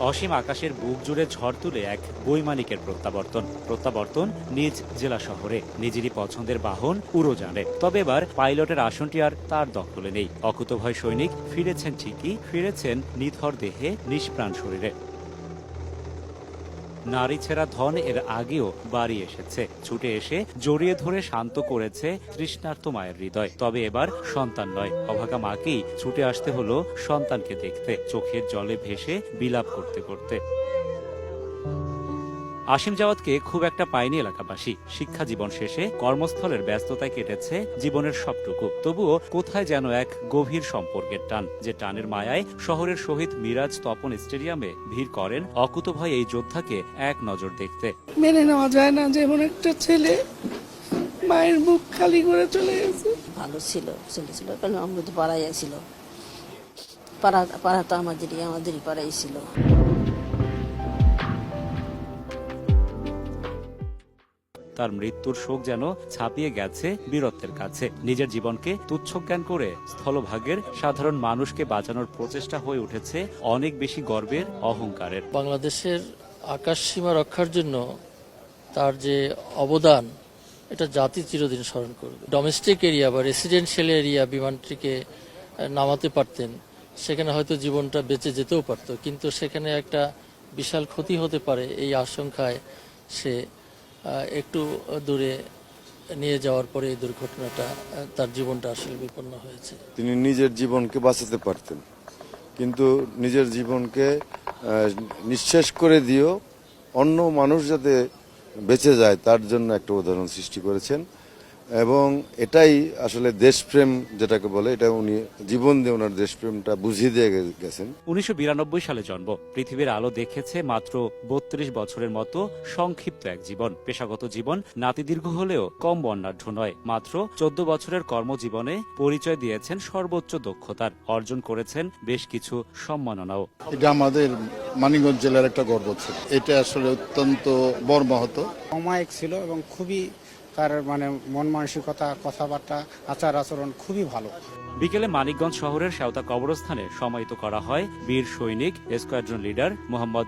অসীম আকাশের বুক জুড়ে ঝড় তুলে এক বৈমানিকের প্রত্যাবর্তন। প্রত্যাবর্তন নিজ জেলা শহরে, নিজেরই পছন্দের বাহন উড়োজানে তবে এবার পাইলটের আসনটি আর তার দখলে নেই। অকুতভয় সৈনিক ফিরেছেন ঠিকই, ফিরেছেন নিথর দেহে, নিষ্প্রাণ শরীরে। নারী ছেড়া ধন এর আগেও বাড়ি এসেছে। ছুটে এসে জড়িয়ে ধরে শান্ত করেছে তৃষ্ণার্ত মায়ের হৃদয়। তবে এবার সন্তান নয়। অভাগা মাকেই ছুটে আসতে হলো সন্তানকে দেখতে, চোখের জলে ভেসে বিলাপ করতে করতে। আসিম জাওয়াতকে খুব একটা পায়নি এলাকাবাসী। শিক্ষা জীবন শেষে কর্মস্থলের ব্যস্ততায় কেটেছে জীবনের সবটুকু। তবুও কোথায় যেন এক গভীর সম্পর্কের টান যে টানের মায়ায় শহরের শহীদ মিরাজ তপন স্টেডিয়ামে ভিড় করেন অকুতভয় এই যোদ্ধাকে এক নজর দেখতে। মেনে নেওয়া যায় না যে এমন একটা ছেলে মায়ের মুখ খালি করে চলে গেছে। ভালো ছিল ছেলে ছিল কারণ আমরা তো পাড়াই ছিল। পাড়া পাড়া তো আমাদেরই আমাদেরই পাড়াই ছিল। তার মৃত্যুর শোক যেন ছাপিয়ে গেছে বীরত্বের কাছে। নিজের জীবনকে তুচ্ছ জ্ঞান করে স্থলভাগের সাধারণ মানুষকে বাঁচানোর প্রচেষ্টা হয়ে উঠেছে অনেক বেশি গর্বের অহংকারের। বাংলাদেশের আকাশ সীমা রক্ষার জন্য তার যে অবদান, এটা জাতি চিরদিন স্মরণ করবে। ডোমেস্টিক এরিয়া বা রেসিডেন্সিয়াল এরিয়া বিমানটিকে নামাতে পারতেন, সেখানে হয়তো জীবনটা বেঁচে যেতেও পারত, কিন্তু সেখানে একটা বিশাল ক্ষতি হতে পারে এই আশঙ্কায় সে একটু দূরে নিয়ে যাওয়ার পরে এই দুর্ঘটনাটা তার জীবনটা আসলে বিপন্ন হয়েছে। তিনি নিজের জীবনকে বাঁচাতে পারতেন, কিন্তু নিজের জীবনকে নিঃশেষ করে দিয়েও অন্য মানুষ যাতে বেঁচে যায়, তার জন্য একটা উদাহরণ সৃষ্টি করেছেন। এবং এটাই আসলে দেশপ্রেম যেটাকে বলে এটা উনি জীবন দিয়ে ওনার দেশপ্রেমটা বুঝিয়ে দিয়ে গেছেন। উনিশশো বিরানব্বই সালে জন্ম। পৃথিবীর আলো দেখেছে মাত্র বত্রিশ বছরের মতো সংক্ষিপ্ত এক জীবন। পেশাগত জীবন নাতিদীর্ঘ হলেও কম বর্ণাঢ্য নয়। মাত্র চোদ্দ বছরের কর্মজীবনে পরিচয় দিয়েছেন সর্বোচ্চ দক্ষতার। অর্জন করেছেন বেশ কিছু সম্মাননাও। এটা আমাদের মানিকগঞ্জ জেলার একটা গর্ব ছিল। এটা আসলে অত্যন্ত মর্মাহত অমায়িক ছিল এবং খুবই তার মানে মন মানসিকতা, কথাবার্তা, আচার আচরণ খুবই ভালো। বিকেলে মানিকগঞ্জ শহরের সেওতা কবরস্থানে সমাহিত করা হয় বীর সৈনিক, স্কোয়াড্রন লিডার মোহাম্মদ